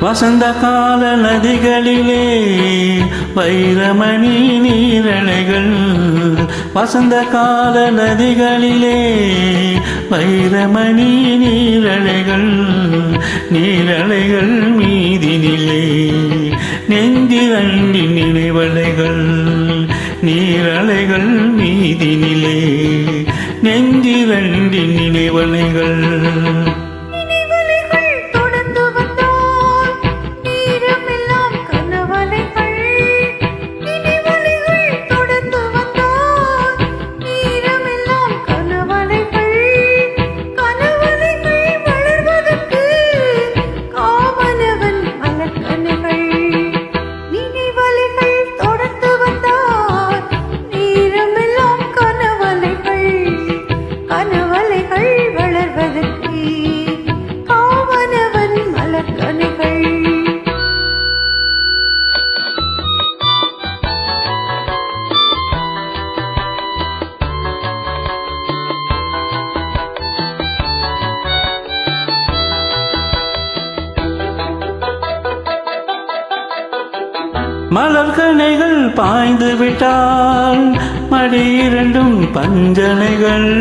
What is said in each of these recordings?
வசந்த கால நதிகளிலே வைரமணி நீரலைகள். வசந்த கால நதிகளிலே வைரமணி நீரலைகள். நீரலைகள் மீதினிலே நெஞ்சிரண்டி நினைவலைகள். நீரலைகள் மீதினிலே நெஞ்சிரண்டி நினைவலைகள். மலர்கனைகள் பாய்ந்து விட்டால் மடி இரண்டும் பஞ்சனைகள்.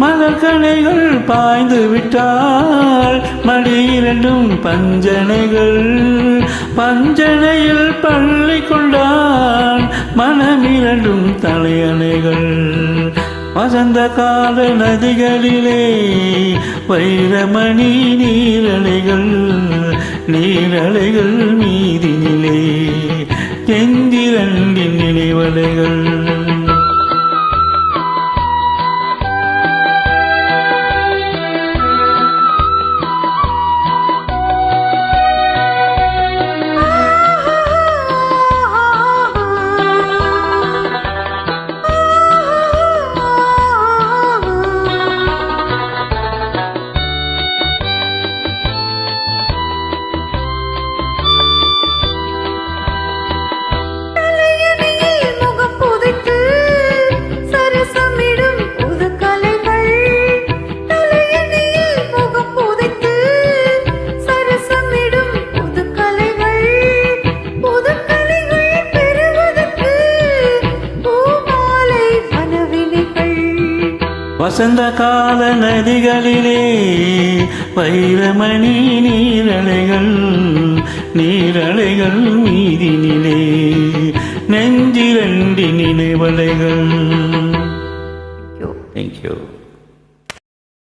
மலர்கனைகள் பாய்ந்து விட்டால் மடி இரண்டும் பஞ்சனைகள். பஞ்சனையில் பள்ளி கொண்டான் மனம் இரண்டும் தலையணைகள். வசந்த கால நதிகளிலே வைரமணி நீரணைகள். நீரலைகள் மீதினிலே எந்திரண்டின் நினைவலைகள் வசந்த கால நதிகளிலே வைரமணி நீரலைகள் நீரலைகள் மீதினிலே நெஞ்சிரண்டி நினைவலைகள். தேங்க்யூ